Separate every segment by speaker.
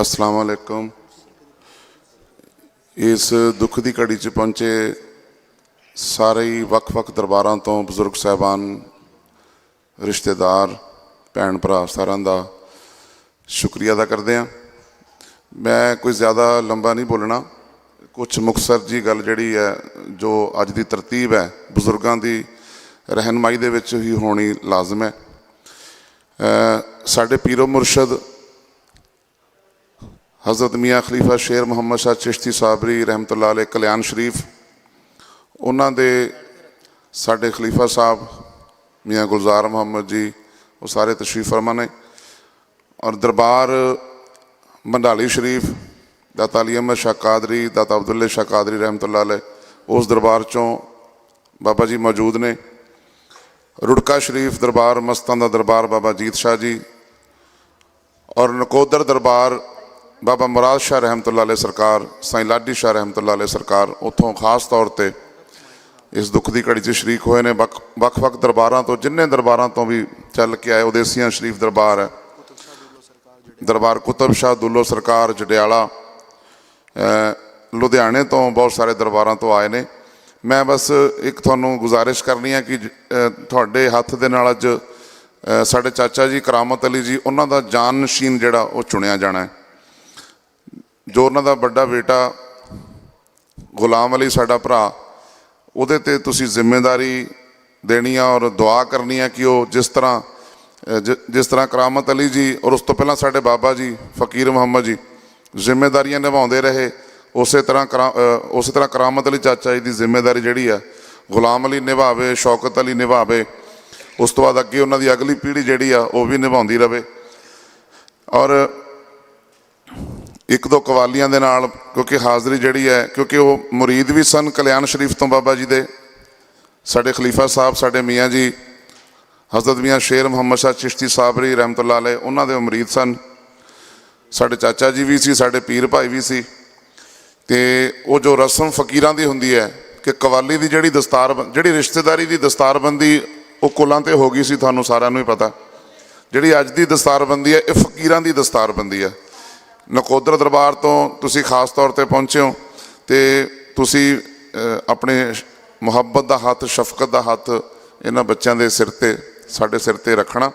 Speaker 1: ਅਸਲਾਮ ਵਾਲੇਕੁਮ ਇਸ ਦੁੱਖ ਦੀ ਘੜੀ 'ਚ ਪਹੁੰਚੇ ਸਾਰੇ ਹੀ ਵੱਖ-ਵੱਖ ਦਰਬਾਰਾਂ ਤੋਂ ਬਜ਼ੁਰਗ ਸਾਹਿਬਾਨ, ਰਿਸ਼ਤੇਦਾਰ, ਭੈਣ ਭਰਾ ਸਾਰਿਆਂ ਦਾ ਸ਼ੁਕਰੀਆ ਅਦਾ ਕਰਦੇ ਹਾਂ। ਮੈਂ ਕੋਈ ਜ਼ਿਆਦਾ ਲੰਬਾ ਨਹੀਂ ਬੋਲਣਾ। ਕੁਝ ਮੁਖਸਰ ਜੀ ਗੱਲ ਜਿਹੜੀ ਹੈ, ਜੋ ਅੱਜ ਦੀ ਤਰਤੀਬ ਹੈ, ਬਜ਼ੁਰਗਾਂ ਦੀ ਰਹਿਨਮਾਈ ਦੇ ਵਿੱਚ ਹੀ ਹੋਣੀ ਲਾਜ਼ਮ ਹੈ। ਸਾਡੇ ਪੀਰੋ ਮੁਰਸ਼ਦ हज़रत मियाँ खलीफा शेर मोहम्मद शाह चिश्ती साबरी रहमतुल्ला अलै कल्याण शरीफ ਉਹਨਾਂ ਦੇ ਸਾਡੇ ਖਲੀਫਾ ਸਾਹਿਬ ਮੀਆਂ ਗੁਲਜ਼ਾਰ ਮੁਹੰਮਦ ਜੀ, ਉਹ ਸਾਰੇ ਤਸ਼ਰੀਫ ਫਰਮਾ ਨੇ ਔਰ ਦਰਬਾਰ ਮੰਡਾਲੀ ਸ਼ਰੀਫ, ਦਾਤਾ ਅਲੀ ਅਹਿਮਦ ਸ਼ਾਹ ਕਾਦਰੀ, ਦਾਤਾ ਅਬਦੁੱਲੇ ਸ਼ਾਹ ਕਾਦਰੀ ਰਹਿਮਤੁਲਲਾਹ ਅਲੈ ਉਸ ਦਰਬਾਰ ਚੋਂ ਬਾਬਾ ਜੀ ਮੌਜੂਦ ਨੇ। ਰੁੜਕਾ ਸ਼ਰੀਫ ਦਰਬਾਰ, ਮਸਤਾਂ ਦਾ ਦਰਬਾਰ ਬਾਬਾ ਜੀਤ ਸ਼ਾਹ ਜੀ ਔਰ ਨਕੋਦਰ ਦਰਬਾਰ ਬਾਬਾ ਮੁਰਾਦ ਸ਼ਾਹ ਰਹਿਮਤੁਲਲਾਹ ਅਲੈਹ ਸਰਕਾਰ, ਸਾਈ ਲਾਡੀ ਸ਼ਾਹ ਰਹਿਮਤੁਲਲਾਹ ਅਲੈਹ ਸਰਕਾਰ ਉੱਥੋਂ ਖਾਸ ਤੌਰ ਤੇ ਇਸ ਦੁੱਖ ਦੀ ਘੜੀ 'ਚ ਸ਼ਰੀਕ ਹੋਏ ਨੇ। ਵੱਖ-ਵੱਖ ਦਰਬਾਰਾਂ ਤੋਂ, ਜਿੰਨੇ ਦਰਬਾਰਾਂ ਤੋਂ ਵੀ ਚੱਲ ਕੇ ਆਏ, ਉਦੇਸੀਆਂ ਸ਼ਰੀਫ ਦਰਬਾਰ ਹੈ। ਦਰਬਾਰ ਕੁਤਬ ਸ਼ਾਹ ਦੁੱਲੋ ਸਰਕਾਰ ਜੜਿਆਲਾ ਲੁਧਿਆਣੇ ਤੋਂ ਬਹੁਤ ਸਾਰੇ ਦਰਬਾਰਾਂ ਤੋਂ ਆਏ ਨੇ। ਮੈਂ ਬਸ ਇੱਕ ਤੁਹਾਨੂੰ ਗੁਜ਼ਾਰਿਸ਼ ਕਰਨੀ ਹੈ ਕਿ ਤੁਹਾਡੇ ਹੱਥ ਦੇ ਨਾਲ ਅੱਜ ਸਾਡੇ ਚਾਚਾ ਜੀ ਕਰਾਮਤ ਅਲੀ ਜੀ, ਉਹਨਾਂ ਦਾ ਜਾਨ ਨਸ਼ੀਨ ਜਿਹੜਾ ਉਹ ਚੁਣਿਆ ਜਾਣਾ ਹੈ। ਜੋ ਉਹਨਾਂ ਦਾ ਵੱਡਾ ਬੇਟਾ ਗੁਲਾਮ ਅਲੀ, ਸਾਡਾ ਭਰਾ, ਉਹਦੇ ਤੇ ਤੁਸੀਂ ਜ਼ਿੰਮੇਵਾਰੀ ਦੇਣੀ ਆ ਔਰ ਦੁਆ ਕਰਨੀ ਹੈ ਕਿ ਉਹ ਜਿਸ ਤਰ੍ਹਾਂ ਜਿਸ ਤਰ੍ਹਾਂ ਕਰਾਮਤ ਅਲੀ ਜੀ ਔਰ ਉਸ ਤੋਂ ਪਹਿਲਾਂ ਸਾਡੇ ਬਾਬਾ ਜੀ, ਫਕੀਰ ਮੁਹੰਮਦ ਜੀ ਜ਼ਿੰਮੇਵਾਰੀਆਂ ਨਿਭਾਉਂਦੇ ਰਹੇ, ਉਸੇ ਤਰ੍ਹਾਂ ਕਰਾ- ਉਸੇ ਤਰ੍ਹਾਂ ਕਰਾਮਤ ਅਲੀ ਚਾਚਾ ਜੀ ਦੀ ਜ਼ਿੰਮੇਵਾਰੀ ਜਿਹੜੀ ਆ, ਗੁਲਾਮ ਅਲੀ ਨਿਭਾਵੇ, ਸ਼ੌਕਤ ਅਲੀ ਨਿਭਾਵੇ, ਉਸ ਤੋਂ ਬਾਅਦ ਅੱਗੇ ਉਹਨਾਂ ਦੀ ਅਗਲੀ ਪੀੜ੍ਹੀ ਜਿਹੜੀ ਆ, ਉਹ ਵੀ ਨਿਭਾਉਂਦੀ ਰਵੇ। ਔਰ ਇੱਕ ਦੋ ਕਵਾਲੀਆਂ ਦੇ ਨਾਲ, ਕਿਉਂਕਿ ਹਾਜ਼ਰੀ ਜਿਹੜੀ ਹੈ, ਕਿਉਂਕਿ ਉਹ ਮੁਰੀਦ ਵੀ ਸਨ ਕਲਿਆਣ ਸ਼ਰੀਫ ਤੋਂ ਬਾਬਾ ਜੀ ਦੇ। ਸਾਡੇ ਖਲੀਫਾ ਸਾਹਿਬ, ਸਾਡੇ ਮੀਆਂ ਜੀ, ਹਜ਼ਰਤ ਮੀਆਂ ਸ਼ੇਰ ਮੁਹੰਮਦ ਸ਼ਾਹ ਚਿਸ਼ਤੀ ਸਾਬਰੀ ਰਹਿਮਤੁল্লাਹ ਅਲੈਹ, ਉਹਨਾਂ ਦੇ ਮੁਰੀਦ ਸਨ। ਸਾਡੇ ਚਾਚਾ ਜੀ ਵੀ ਸੀ, ਸਾਡੇ ਪੀਰ ਭਾਈ ਵੀ ਸੀ। ਤੇ ਉਹ ਜੋ ਰਸਮ ਫਕੀਰਾਂ ਦੀ ਹੁੰਦੀ ਹੈ, ਕਿ ਕਵਾਲੀ ਦੀ ਜਿਹੜੀ ਦਸਤਾਰ ਜਿਹੜੀ ਰਿਸ਼ਤੇਦਾਰੀ ਦੀ ਦਸਤਾਰਬੰਦੀ ਉਹ ਕੁਲਾਂ ਤੇ ਹੋ ਗਈ ਸੀ, ਤੁਹਾਨੂੰ ਸਾਰਿਆਂ ਨੂੰ ਹੀ ਪਤਾ। ਜਿਹੜੀ ਅੱਜ ਦੀ ਦਸਤਾਰਬੰਦੀ ਹੈ, ਇਹ ਫਕੀਰਾਂ ਦੀ ਦਸਤਾਰਬੰਦੀ ਹੈ। ਨਕੋਦਰ ਦਰਬਾਰ ਤੋਂ ਤੁਸੀਂ ਖਾਸ ਤੌਰ ਤੇ ਪਹੁੰਚੇ ਹੋ ਤੇ ਤੁਸੀਂ ਆਪਣੇ ਮੁਹੱਬਤ ਦਾ ਹੱਥ, ਸ਼ਫਕਤ ਦਾ ਹੱਥ ਇਹਨਾਂ ਬੱਚਿਆਂ ਦੇ ਸਿਰ ਤੇ, ਸਾਡੇ ਸਿਰ ਤੇ ਰੱਖਣਾ।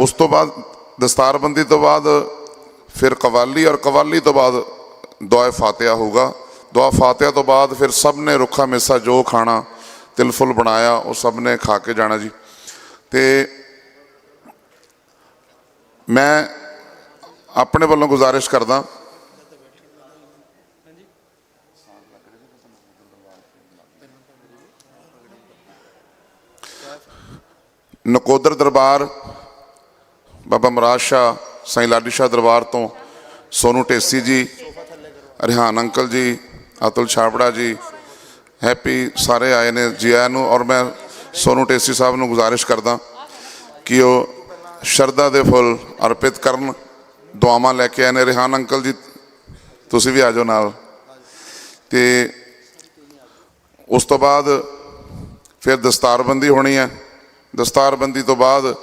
Speaker 1: ਉਸ ਤੋਂ ਬਾਅਦ ਦਸਤਾਰਬੰਦੀ ਤੋਂ ਬਾਅਦ ਫਿਰ ਕਵਾਲੀ ਔਰ ਕਵਾਲੀ ਤੋਂ ਬਾਅਦ ਦੁਆ ਫਾਤਿਹਾ ਹੋਊਗਾ। ਦੁਆ ਫਾਤਿਹਾ ਤੋਂ ਬਾਅਦ ਫਿਰ ਸਭ ਨੇ ਰੁੱਖਾ ਮੇਸਾ ਜੋ ਖਾਣਾ ਤਿਲ ਫੁੱਲ ਬਣਾਇਆ, ਉਹ ਸਭ ਨੇ ਖਾ ਕੇ ਜਾਣਾ ਜੀ। ਤੇ ਮੈਂ ਆਪਣੇ ਵੱਲੋਂ ਗੁਜ਼ਾਰਿਸ਼ ਕਰਦਾ। ਨਕੋਦਰ ਦਰਬਾਰ, ਬਾਬਾ ਮਹਾਰਾਜ ਸ਼ਾਹ, ਸਾਈਂ ਲਾਡੀ ਸ਼ਾਹ ਦਰਬਾਰ ਤੋਂ ਸੋਨੂ ਟੇਸੀ ਜੀ, ਰਿਹਾਨ ਅੰਕਲ ਜੀ, ਅਤੁਲ ਛਾਬੜਾ ਜੀ, ਹੈਪੀ ਸਾਰੇ ਆਏ ਨੇ ਜੀ ਆਇਆਂ ਨੂੰ ਔਰ ਮੈਂ ਸੋਨੂ ਟੇਸੀ ਸਾਹਿਬ ਨੂੰ ਗੁਜ਼ਾਰਿਸ਼ ਕਰਦਾ ਕਿ ਉਹ ਸ਼ਰਧਾ ਦੇ ਫੁੱਲ ਅਰਪਿਤ ਕਰਨ। ਦੁਆਵਾਂ ਲੈ ਕੇ ਆਏ ਨੇ। ਰਿਹਾਨ ਅੰਕਲ ਜੀ, ਤੁਸੀਂ ਵੀ ਆ ਜਾਓ ਨਾਲ। ਤੇ ਉਸ ਤੋਂ ਬਾਅਦ ਫਿਰ ਦਸਤਾਰਬੰਦੀ ਹੋਣੀ ਹੈ। ਦਸਤਾਰਬੰਦੀ ਤੋਂ ਬਾਅਦ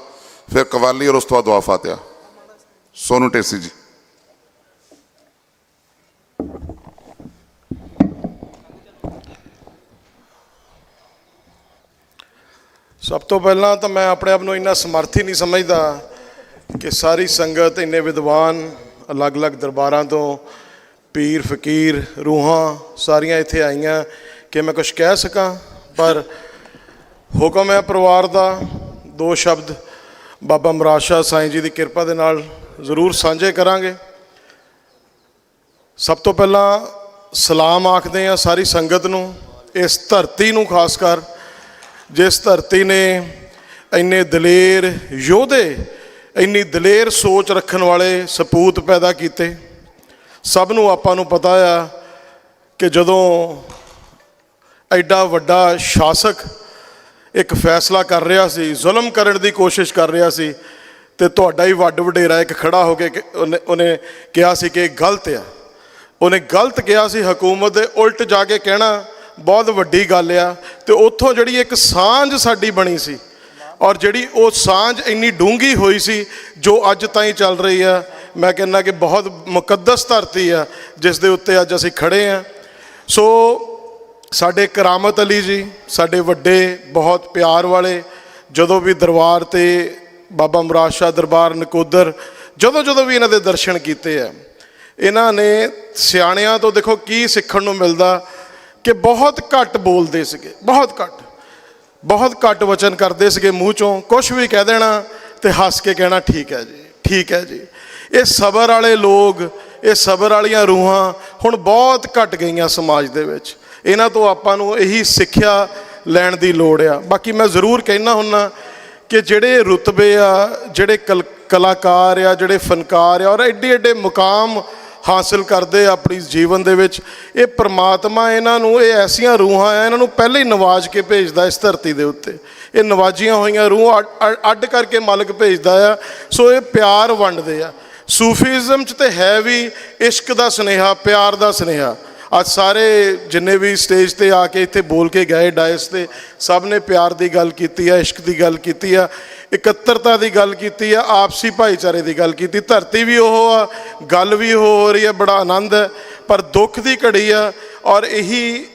Speaker 1: ਫਿਰ ਕਵਾਲੀ ਔਰ ਉਸ ਤੋਂ ਬਾਅਦ ਦੁਆ ਫਾਤਿਹਾ। ਸੋਨੂ ਟੇਸੀ ਜੀ।
Speaker 2: ਸਭ ਤੋਂ ਪਹਿਲਾਂ ਤਾਂ ਮੈਂ ਆਪਣੇ ਆਪ ਨੂੰ ਇੰਨਾ ਸਮਰਥੀ ਨਹੀਂ ਸਮਝਦਾ। ਕਿ ਸਾਰੀ ਸੰਗਤ ਇੰਨੇ ਵਿਦਵਾਨ ਅਲੱਗ-ਅਲੱਗ ਦਰਬਾਰਾਂ ਤੋਂ ਪੀਰ, ਫਕੀਰ, ਰੂਹਾਂ ਸਾਰੀਆਂ ਇੱਥੇ ਆਈਆਂ ਕਿ ਮੈਂ ਕੁਝ ਕਹਿ ਸਕਾਂ, ਪਰ ਹੁਕਮ ਹੈ ਪਰਿਵਾਰ ਦਾ, ਦੋ ਸ਼ਬਦ, ਬਾਬਾ ਮਰਾਸ਼ਾ ਸਾਈਂ ਜੀ ਦੀ ਕਿਰਪਾ ਦੇ ਨਾਲ ਜ਼ਰੂਰ ਸਾਂਝੇ ਕਰਾਂਗੇ। ਸਭ ਤੋਂ ਪਹਿਲਾਂ ਸਲਾਮ ਆਖਦੇ ਆ ਸਾਰੀ ਸੰਗਤ ਨੂੰ, ਇਸ ਧਰਤੀ ਨੂੰ ਖਾਸ ਕਰ, ਜਿਸ ਧਰਤੀ ਨੇ ਇੰਨੇ ਦਲੇਰ ਯੋਧੇ ਇੰਨੀ ਦਲੇਰ ਸੋਚ ਰੱਖਣ ਵਾਲੇ ਸਪੂਤ ਪੈਦਾ ਕੀਤੇ। ਸਭ ਨੂੰ ਆਪਾਂ ਨੂੰ ਪਤਾ ਆ ਕਿ ਜਦੋਂ ਐਡਾ ਵੱਡਾ ਸ਼ਾਸਕ ਇੱਕ ਫੈਸਲਾ ਕਰ ਰਿਹਾ ਸੀ, ਜ਼ੁਲਮ ਕਰਨ ਦੀ ਕੋਸ਼ਿਸ਼ ਕਰ ਰਿਹਾ ਸੀ ਤੇ ਤੁਹਾਡਾ ਹੀ ਵੱਡ ਵਡੇਰਾ ਇੱਕ ਖੜਾ ਹੋ ਕੇ ਉਹਨੇ ਉਹਨੇ ਕਿਹਾ ਸੀ ਕਿ ਇਹ ਗਲਤ ਆ। ਉਹਨੇ ਗਲਤ ਕਿਹਾ ਸੀ, ਹਕੂਮਤ ਦੇ ਉਲਟ ਜਾ ਕੇ ਕਹਿਣਾ, ਬਹੁਤ ਵੱਡੀ ਗੱਲ ਆ ਤੇ ਉੱਥੋਂ ਜਿਹੜੀ ਇੱਕ ਸਾਂਝ ਸਾਡੀ ਬਣੀ ਸੀ ਔਰ ਜਿਹੜੀ ਉਹ ਸਾਂਝ ਇੰਨੀ ਡੂੰਗੀ ਹੋਈ ਸੀ, ਜੋ ਅੱਜ ਤਾਈਂ ਚੱਲ ਰਹੀ ਆ, ਮੈਂ ਕਹਿੰਦਾ ਕਿ ਬਹੁਤ ਮੁਕੱਦਸ ਧਰਤੀ ਆ, ਜਿਸ ਦੇ ਉੱਤੇ ਅੱਜ ਅਸੀਂ ਖੜੇ ਆ। ਸੋ ਸਾਡੇ ਕਰਾਮਤ ਅਲੀ ਜੀ, ਸਾਡੇ ਵੱਡੇ, ਬਹੁਤ ਪਿਆਰ ਵਾਲੇ, ਜਦੋਂ ਵੀ ਦਰਬਾਰ ਤੇ ਬਾਬਾ ਮੁਰਾਦ ਸ਼ਾਹ ਦਰਬਾਰ ਨਕੋਦਰ, ਜਦੋਂ ਜਦੋਂ ਵੀ ਇਹਨਾਂ ਦੇ ਦਰਸ਼ਨ ਕੀਤੇ ਆ, ਇਹਨਾਂ ਨੇ ਸਿਆਣਿਆਂ ਤੋਂ ਦੇਖੋ ਕੀ ਸਿੱਖਣ ਨੂੰ ਮਿਲਦਾ, ਕਿ ਬਹੁਤ ਘੱਟ ਬੋਲਦੇ ਸੀਗੇ, ਬਹੁਤ ਘੱਟ। ਬਹੁਤ ਘੱਟ ਵਚਨ ਕਰਦੇ ਸੀਗੇ ਮੂੰਹ ਚੋਂ ਕੁਝ ਵੀ ਕਹਿ ਦੇਣਾ ਤੇ ਹੱਸ ਕੇ ਕਹਿਣਾ ਠੀਕ ਹੈ ਜੀ, ਠੀਕ ਹੈ ਜੀ। ਇਹ ਸਬਰ ਵਾਲੇ ਲੋਕ, ਇਹ ਸਬਰ ਵਾਲੀਆਂ ਰੂਹਾਂ ਹੁਣ ਬਹੁਤ ਘਟ ਗਈਆਂ ਸਮਾਜ ਦੇ ਵਿੱਚ। ਇਹਨਾਂ ਤੋਂ ਆਪਾਂ ਨੂੰ ਇਹੀ ਸਿੱਖਿਆ ਲੈਣ ਦੀ ਲੋੜ ਆ। ਬਾਕੀ ਮੈਂ ਜ਼ਰੂਰ ਕਹਿਣਾ ਹੁੰਨਾ ਕਿ ਜਿਹੜੇ ਰੁਤਬੇ ਆ, ਜਿਹੜੇ ਕਲ- ਕਲਾਕਾਰ ਆ, ਜਿਹੜੇ ਫਨਕਾਰ ਆ ਔਰ ਐਡੇ ਐਡੇ ਮੁਕਾਮ ਹਾਸਲ ਕਰਦੇ ਆ ਆਪਣੀ ਜੀਵਨ ਦੇ ਵਿੱਚ, ਇਹ ਪ੍ਰਮਾਤਮਾ ਇਹਨਾਂ ਨੂੰ, ਇਹ ਐਸੀਆਂ ਰੂਹਾਂ ਆ, ਇਹਨਾਂ ਨੂੰ ਪਹਿਲੇ ਹੀ ਨਵਾਜ ਕੇ ਭੇਜਦਾ ਇਸ ਧਰਤੀ ਦੇ ਉੱਤੇ। ਇਹ ਨਵਾਜੀਆਂ ਹੋਈਆਂ, ਰੂਹਾਂ ਅੱਡ- ਅੱਡ ਕਰਕੇ ਮਾਲਕ ਭੇਜਦਾ ਆ। ਸੋ ਇਹ ਪਿਆਰ ਵੰਡਦੇ ਆ। ਸੂਫੀਜ਼ਮ ਚ ਤੇ ਹੈ ਵੀ ਇਸ਼ਕ ਦਾ ਸੁਨੇਹਾ, ਪਿਆਰ ਦਾ ਸੁਨੇਹਾ। ਅੱਜ ਸਾਰੇ ਜਿੰਨੇ ਵੀ ਸਟੇਜ ਤੇ ਆ ਕੇ ਇੱਥੇ ਬੋਲ ਕੇ ਗਏ, ਡਾਇਸ ਤੇ, ਸਭ ਨੇ ਪਿਆਰ ਦੀ ਗੱਲ ਕੀਤੀ ਆ, ਇਸ਼ਕ ਦੀ ਗੱਲ ਕੀਤੀ ਆ, ਇਕੱਤਰਤਾ ਦੀ ਗੱਲ ਕੀਤੀ ਆ, ਆਪਸੀ ਭਾਈਚਾਰੇ ਦੀ ਗੱਲ ਕੀਤੀ, ਧਰਤੀ ਵੀ ਉਹ ਆ, ਗੱਲ ਵੀ ਉਹ ਹੋ ਰਹੀ ਆ, ਬੜਾ ਆਨੰਦ ਹੈ, ਪਰ ਦੁੱਖ ਦੀ ਘੜੀ ਆ, ਔਰ ਇਹੀ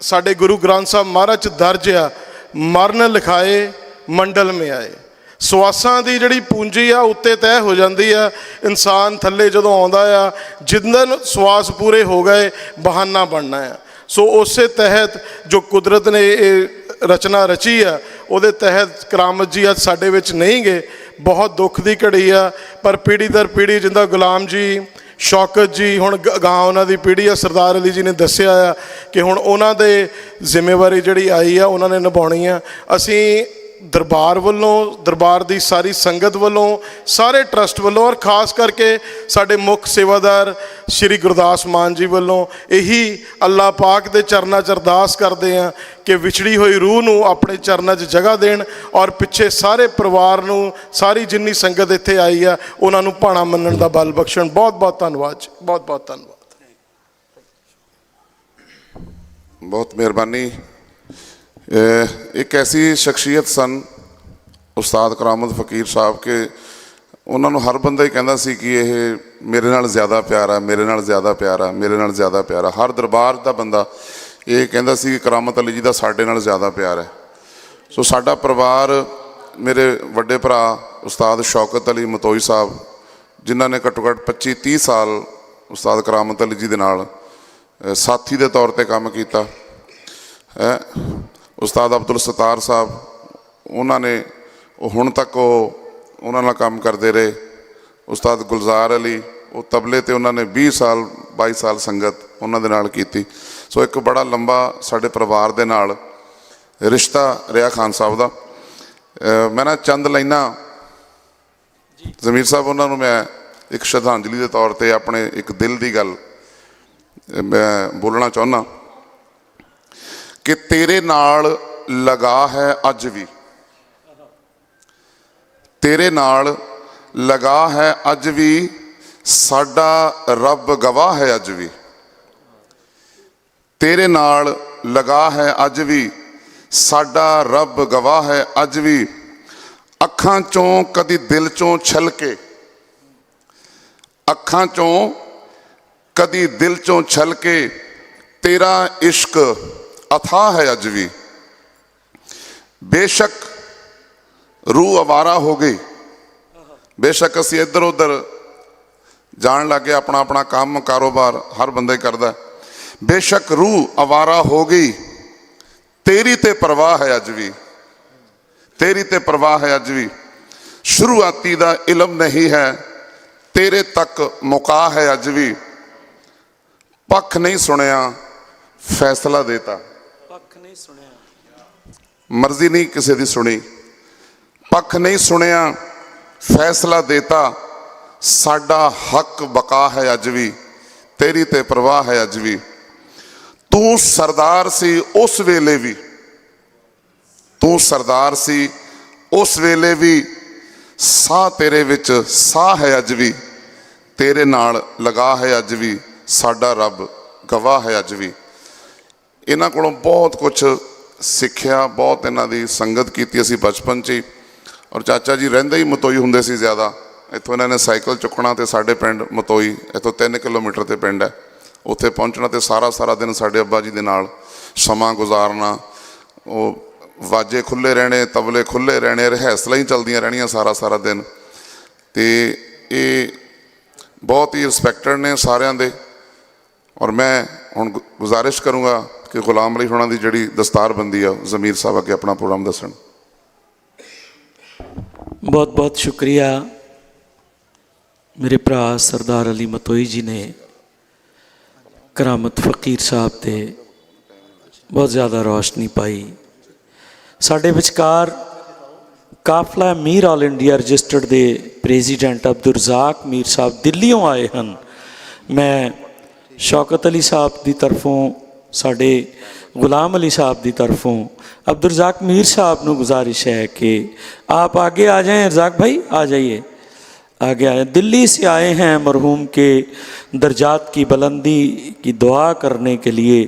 Speaker 2: ਸਾਡੇ ਗੁਰੂ ਗ੍ਰੰਥ ਸਾਹਿਬ ਮਹਾਰਾਜ ਚ ਦਰਜ ਆ, ਮਰਨ ਲਿਖਾਏ, ਮੰਡਲ ਮੇ ਆਏ। ਸਵਾਸਾਂ ਦੀ ਜਿਹੜੀ ਪੂੰਜੀ ਆ, ਉੱਤੇ ਤੈਅ ਹੋ ਜਾਂਦੀ ਆ। ਇਨਸਾਨ ਥੱਲੇ ਜਦੋਂ ਆਉਂਦਾ ਆ, ਜਿੰਦਨ ਸਵਾਸ ਪੂਰੇ ਹੋ ਗਏ, ਬਹਾਨਾ ਬਣਨਾ ਆ। ਸੋ ਉਸੇ ਤਹਿਤ ਜੋ ਕੁਦਰਤ ਨੇ ਇਹ ਰਚਨਾ ਰਚੀ ਆ, ਉਹਦੇ ਤਹਿਤ ਕਰਾਮਤ ਜੀ ਅੱਜ ਸਾਡੇ ਵਿੱਚ ਨਹੀਂ ਗਏ। ਬਹੁਤ ਦੁੱਖ ਦੀ ਘੜੀ ਆ, ਪਰ ਪੀੜੀ ਦਰ ਪੀੜੀ ਜਿੰਦਾ ਗੁਲਾਮ ਜੀ, ਸ਼ੌਕਤ ਜੀ, ਹੁਣ ਗ- ਗਾਂ ਉਹਨਾਂ ਦੀ ਪੀੜ੍ਹੀ ਆ, ਸਰਦਾਰ ਅਲੀ ਜੀ ਨੇ ਦੱਸਿਆ ਆ ਕਿ ਹੁਣ ਉਹਨਾਂ ਦੇ ਜ਼ਿੰਮੇਵਾਰੀ ਜਿਹੜੀ ਆਈ ਆ, ਉਹਨਾਂ ਨੇ ਨਿਭਾਉਣੀ ਆ। ਅਸੀਂ ਦਰਬਾਰ ਵੱਲੋਂ, ਦਰਬਾਰ ਦੀ ਸਾਰੀ ਸੰਗਤ ਵੱਲੋਂ, ਸਾਰੇ ਟਰਸਟ ਵੱਲੋਂ ਔਰ ਖਾਸ ਕਰਕੇ ਸਾਡੇ ਮੁੱਖ ਸੇਵਾਦਾਰ ਸ਼੍ਰੀ ਗੁਰਦਾਸ ਮਾਨ ਜੀ ਵੱਲੋਂ ਇਹੀ ਅੱਲਾਹ ਪਾਕ ਦੇ ਚਰਨਾਂ 'ਚ ਅਰਦਾਸ ਕਰਦੇ ਆ ਕਿ ਵਿਛੜੀ ਹੋਈ ਰੂਹ ਨੂੰ ਆਪਣੇ ਚਰਨਾਂ 'ਚ ਜਗ੍ਹਾ ਦੇਣ ਔਰ ਪਿੱਛੇ ਸਾਰੇ ਪਰਿਵਾਰ ਨੂੰ, ਸਾਰੀ ਜਿੰਨੀ ਸੰਗਤ ਇੱਥੇ ਆਈ ਆ, ਉਹਨਾਂ ਨੂੰ ਭਾਣਾ ਮੰਨਣ ਦਾ ਬਲ ਬਖਸ਼ਣ। ਬਹੁਤ ਬਹੁਤ ਧੰਨਵਾਦ ਜੀ। ਬਹੁਤ ਬਹੁਤ ਧੰਨਵਾਦ।
Speaker 1: ਬਹੁਤ ਮਿਹਰਬਾਨੀ। ਇੱਕ ਐਸੀ ਸ਼ਖਸੀਅਤ ਸਨ, ਉਸਤਾਦ ਕਰਾਮਤ ਫਕੀਰ ਸਾਹਿਬ, ਕਿ ਉਹਨਾਂ ਨੂੰ ਹਰ ਬੰਦਾ ਹੀ ਕਹਿੰਦਾ ਸੀ ਕਿ ਇਹ ਮੇਰੇ ਨਾਲ ਜ਼ਿਆਦਾ ਪਿਆਰ ਆ ਮੇਰੇ ਨਾਲ ਜ਼ਿਆਦਾ ਪਿਆਰ ਆ ਮੇਰੇ ਨਾਲ ਜ਼ਿਆਦਾ ਪਿਆਰ। ਆ ਹਰ ਦਰਬਾਰ ਦਾ ਬੰਦਾ ਇਹ ਕਹਿੰਦਾ ਸੀ ਕਿ ਕਰਾਮਤ ਅਲੀ ਜੀ ਦਾ ਸਾਡੇ ਨਾਲ ਜ਼ਿਆਦਾ ਪਿਆਰ ਹੈ। ਸੋ ਸਾਡਾ ਪਰਿਵਾਰ, ਮੇਰੇ ਵੱਡੇ ਭਰਾ ਉਸਤਾਦ ਸ਼ੌਕਤ ਅਲੀ ਮਤੋਈ ਸਾਹਿਬ, ਜਿਨ੍ਹਾਂ ਨੇ ਘੱਟੋ ਘੱਟ 25 30 ਸਾਲ ਉਸਤਾਦ ਕਰਾਮਤ ਅਲੀ ਜੀ ਦੇ ਨਾਲ ਸਾਥੀ ਦੇ ਤੌਰ ਤੇ ਕੰਮ ਕੀਤਾ। ਹੈ ਉਸਤਾਦ ਅਬਦੁਲ ਸਤਾਰ ਸਾਹਿਬ, ਉਹਨਾਂ ਨੇ ਉਹ ਹੁਣ ਤੱਕ ਉਹ ਉਹਨਾਂ ਨਾਲ ਕੰਮ ਕਰਦੇ ਰਹੇ। ਉਸਤਾਦ ਗੁਲਜ਼ਾਰ ਅਲੀ, ਉਹ ਤਬਲੇ ਤੇ ਉਹਨਾਂ ਨੇ 20 ਸਾਲ 22 ਸਾਲ ਸੰਗਤ ਉਹਨਾਂ ਦੇ ਨਾਲ ਕੀਤੀ। ਸੋ ਇੱਕ ਬੜਾ ਲੰਬਾ ਸਾਡੇ ਪਰਿਵਾਰ ਦੇ ਨਾਲ ਰਿਸ਼ਤਾ ਰਿਹਾ ਖਾਨ ਸਾਹਿਬ ਦਾ। ਮੈਂ ਨਾ ਚੰਦ ਲਾਈਨਾਂ ਜ਼ਮੀਰ ਸਾਹਿਬ, ਉਹਨਾਂ ਨੂੰ ਮੈਂ ਇੱਕ ਸ਼ਰਧਾਂਜਲੀ ਦੇ ਤੌਰ ਤੇ ਆਪਣੇ ਇੱਕ ਦਿਲ ਦੀ ਗੱਲ ਮੈਂ ਬੋਲਣਾ ਚਾਹੁੰਦਾ। ਕਿ ਤੇਰੇ ਨਾਲ ਲਗਾ ਹੈ ਅੱਜ ਵੀ। ਤੇਰੇ ਨਾਲ ਲਗਾ ਹੈ ਅੱਜ ਵੀ, ਸਾਡਾ ਰੱਬ ਗਵਾਹ ਹੈ ਅੱਜ ਵੀ। ਤੇਰੇ ਨਾਲ ਲਗਾ ਹੈ ਅੱਜ ਵੀ, ਸਾਡਾ ਰੱਬ ਗਵਾਹ ਹੈ ਅੱਜ ਵੀ। ਅੱਖਾਂ ਚੋਂ ਕਦੀ ਦਿਲ ਚੋਂ ਛਲਕੇ, ਅੱਖਾਂ ਚੋਂ ਕਦੀ ਦਿਲ ਚੋਂ ਛਲਕੇ, ਤੇਰਾ ਇਸ਼ਕ ਅਥਾਹ ਹੈ ਅੱਜ ਵੀ। ਬੇਸ਼ੱਕ ਰੂਹ ਅਵਾਰਾ ਹੋ ਗਈ। ਬੇਸ਼ੱਕ ਅਸੀਂ ਇੱਧਰ ਉੱਧਰ ਜਾਣ ਲੱਗੇ, ਆਪਣਾ ਆਪਣਾ ਕੰਮ, ਕਾਰੋਬਾਰ ਹਰ ਬੰਦਾ ਹੀ ਕਰਦਾ। ਬੇਸ਼ੱਕ ਰੂਹ ਅਵਾਰਾ ਹੋ ਗਈ। ਤੇਰੀ ਤੇ ਪਰਵਾਹ ਹੈ ਅੱਜ ਵੀ। ਤੇਰੀ ਤੇ ਪਰਵਾਹ ਹੈ ਅੱਜ ਵੀ। ਸ਼ੁਰੂਆਤੀ ਦਾ ਇਲਮ ਨਹੀਂ ਹੈ। ਤੇਰੇ ਤੱਕ ਮੁਕਾ ਹੈ ਅੱਜ ਵੀ। ਪੱਖ ਨਹੀਂ ਸੁਣਿਆ, ਫੈਸਲਾ ਦੇਤਾ।
Speaker 3: ਨਹੀਂ ਸੁਣਿਆ।
Speaker 1: ਮਰਜ਼ੀ ਨਹੀਂ ਕਿਸੇ ਦੀ ਸੁਣੀ। ਪੱਖ ਨਹੀਂ ਸੁਣਿਆ, ਫੈਸਲਾ ਦੇਤਾ, ਸਾਡਾ ਹੱਕ ਬਕਾ ਹੈ ਅੱਜ ਵੀ, ਤੇਰੀ ਤੇ ਪਰਵਾਹ ਹੈ ਅੱਜ ਵੀ। ਤੂੰ ਸਰਦਾਰ ਸੀ ਉਸ ਵੇਲੇ ਵੀ। ਤੂੰ ਸਰਦਾਰ ਸੀ ਉਸ ਵੇਲੇ ਵੀ। ਸਾਹ ਤੇਰੇ ਵਿੱਚ ਸਾਹ ਹੈ ਅੱਜ ਵੀ। ਤੇਰੇ ਨਾਲ ਲਗਾ ਹੈ ਅੱਜ ਵੀ। ਸਾਡਾ ਰੱਬ ਗਵਾਹ ਹੈ ਅੱਜ ਵੀ। ਇਹਨਾਂ ਕੋਲੋਂ ਬਹੁਤ ਕੁਝ ਸਿੱਖਿਆ, ਬਹੁਤ ਇਹਨਾਂ ਦੀ ਸੰਗਤ ਕੀਤੀ ਅਸੀਂ ਬਚਪਨ 'ਚ ਹੀ। ਔਰ ਚਾਚਾ ਜੀ ਰਹਿੰਦੇ ਹੀ ਮਤੋਈ ਹੁੰਦੇ ਸੀ ਜ਼ਿਆਦਾ। ਇੱਥੋਂ ਇਹਨਾਂ ਨੇ ਸਾਈਕਲ ਚੁੱਕਣਾ ਤੇ ਸਾਡੇ ਪਿੰਡ ਮਤੋਈ, ਇੱਥੋਂ 3 ਕਿਲੋਮੀਟਰ ਤੇ ਪਿੰਡ ਹੈ। ਉੱਥੇ ਪਹੁੰਚਣਾ ਤੇ ਸਾਰਾ ਸਾਰਾ ਦਿਨ ਸਾਡੇ ਅੱਬਾ ਜੀ ਦੇ ਨਾਲ ਸਮਾਂ ਗੁਜ਼ਾਰਨਾ, ਉਹ ਵਾਜੇ ਖੁੱਲੇ ਰਹਿਣੇ, ਤਬਲੇ ਖੁੱਲੇ ਰਹਿਣੇ, ਰਿਹਰਸਲਾਂ ਹੀ ਚੱਲਦੀਆਂ ਰਹਿਣੀਆਂ ਸਾਰਾ ਸਾਰਾ ਦਿਨ। ਤੇ ਇਹ ਬਹੁਤ ਹੀ ਰਿਸਪੈਕਟਡ ਨੇ ਸਾਰਿਆਂ ਦੇ। ਔਰ ਮੈਂ ਹੁਣ ਗੁ- ਗੁਜ਼ਾਰਿਸ਼ ਕਰੂੰਗਾ ਕਿ ਗੁਲਾਮ ਅਲੀ ਹੋਣਾ ਦੀ ਜਿਹੜੀ ਦਸਤਾਰਬੰਦੀ ਆ, ਜ਼ਮੀਰ ਸਾਹਿਬ ਅੱਗੇ ਆਪਣਾ ਪ੍ਰੋਗਰਾਮ ਦੱਸਣ।
Speaker 3: ਬਹੁਤ ਬਹੁਤ ਸ਼ੁਕਰੀਆ ਮੇਰੇ ਭਰਾ ਸਰਦਾਰ ਅਲੀ ਮਤੋਈ ਜੀ ਨੇ, ਕਰਾਮਤ ਫਕੀਰ ਸਾਹਿਬ ਤੇ ਬਹੁਤ ਜ਼ਿਆਦਾ ਰੌਸ਼ਨੀ ਪਾਈ। ਸਾਡੇ ਵਿਚਕਾਰ ਕਾਫਲਾ ਮੀਰ ਆਲ ਇੰਡੀਆ ਰਜਿਸਟਰਡ ਦੇ ਪ੍ਰੈਜ਼ੀਡੈਂਟ ਅਬਦੁਰ ਰਜ਼ਾਕ ਮੀਰ ਸਾਹਿਬ ਦਿੱਲੀੋਂ ਆਏ ਹਨ। ਮੈਂ ਸ਼ੌਕਤ ਅਲੀ ਸਾਹਿਬ ਦੀ ਤਰਫੋਂ ਸਾਡੇ ਗੁਲਾਮ ਅਲੀ ਸਾਹਿਬ ਦੀ तरफों अब्दुल रज़ाक मीर साहब ਨੂੰ गुजारिश है कि आप आगे आ जाएं रज़ाक भाई आ जाइए आगे आए दिल्ली से आए हैं मरहूम के दर्जात की बुलंदी की दुआ करने के लिए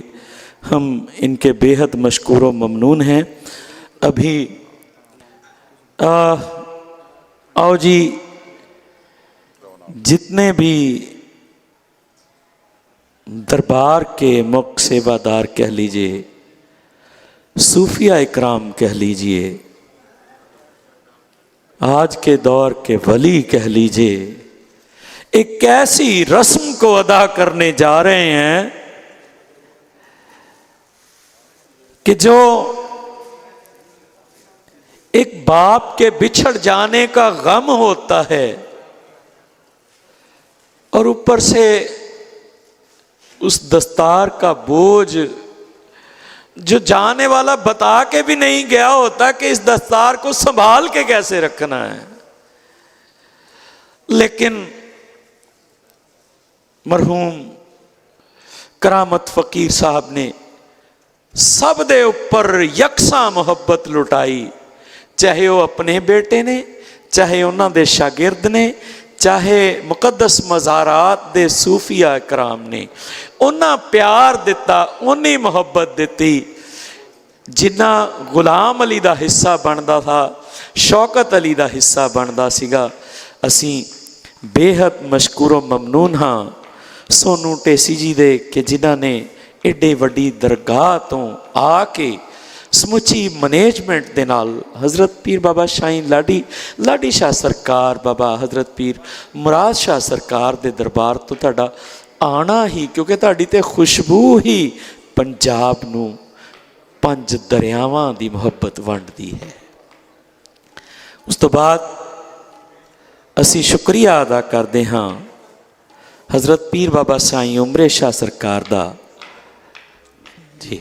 Speaker 3: हम इनके बेहद मशकूर व ममनून हैं अभी आ, आओ जी जितने भी दरबार के मुख सेवादार कह लीजिए, सूफिया इकराम कह लीजिए, आज के दौर के वली कह लीजिए, एक ऐसी रस्म को अदा करने जा रहे हैं कि जो एक बाप के बिछड़ जाने का गम होता है और ऊपर से उस दस्तार का बोझ जो जाने वाला बता के भी नहीं गया होता कि इस दस्तार को संभाल के कैसे रखना है लेकिन मरहूम करामत फकीर साहब ने सब ਦੇ ਉੱਪਰ ਯਕਸਾ ਮੁਹੱਬਤ ਲੁਟਾਈ ਚਾਹੇ ਉਹ ਆਪਣੇ ਬੇਟੇ ਨੇ ਚਾਹੇ ਉਹਨਾਂ ਦੇ ਸ਼ਾਗਿਰਦ ਨੇ ਚਾਹੇ ਮੁਕੱਦਸ ਮਜ਼ਾਰਾਤ ਦੇ ਸੂਫੀਆ ਇਕਰਾਮ ਨੇ, ਉਹਨਾਂ ਪਿਆਰ ਦਿੱਤਾ ਉਨੀ ਮੁਹੱਬਤ ਦਿੱਤੀ, ਜਿੰਨਾ ਗੁਲਾਮ ਅਲੀ ਦਾ ਹਿੱਸਾ ਬਣਦਾ ਥਾ, ਸ਼ੌਕਤ ਅਲੀ ਦਾ ਹਿੱਸਾ ਬਣਦਾ ਸੀਗਾ। ਅਸੀਂ ਬੇਹੱਦ ਮਸ਼ਕੂਰ ਮਮਨੂਨ ਹਾਂ। ਸੋਨੂ ਟੇਸੀ ਜੀ ਦੇ ਕਿ ਜਿਨ੍ਹਾਂ ਨੇ ਏਡੇ ਵੱਡੀ ਦਰਗਾਹ ਤੋਂ ਆ ਕੇ ਸਮੁੱਚੀ ਮੈਨੇਜਮੈਂਟ ਦੇ ਨਾਲ ਹਜ਼ਰਤ ਪੀਰ ਬਾਬਾ ਸ਼ਾਹੀਨ ਲਾਡੀ ਲਾਡੀ ਸ਼ਾਹ ਸਰਕਾਰ ਬਾਬਾ ਹਜ਼ਰਤ ਪੀਰ ਮੁਰਾਦ ਸ਼ਾਹ ਸਰਕਾਰ ਦੇ ਦਰਬਾਰ ਤੋਂ ਤੁਹਾਡਾ ਆਣਾ ਹੀ, ਕਿਉਂਕਿ ਤੁਹਾਡੀ ਤੇ ਖੁਸ਼ਬੂ ਹੀ ਪੰਜਾਬ ਨੂੰ ਪੰਜ ਦਰਿਆਵਾਂ ਦੀ ਮੁਹੱਬਤ ਵੰਡਦੀ ਹੈ। ਉਸ ਤੋਂ ਬਾਅਦ ਅਸੀਂ ਸ਼ੁਕਰੀਆ ਅਦਾ ਕਰਦੇ ਹਾਂ ਹਜ਼ਰਤ ਪੀਰ ਬਾਬਾ ਸਾਈਂ ਉਮਰੇ ਸ਼ਾਹ ਸਰਕਾਰ ਦਾ। ਜੀ।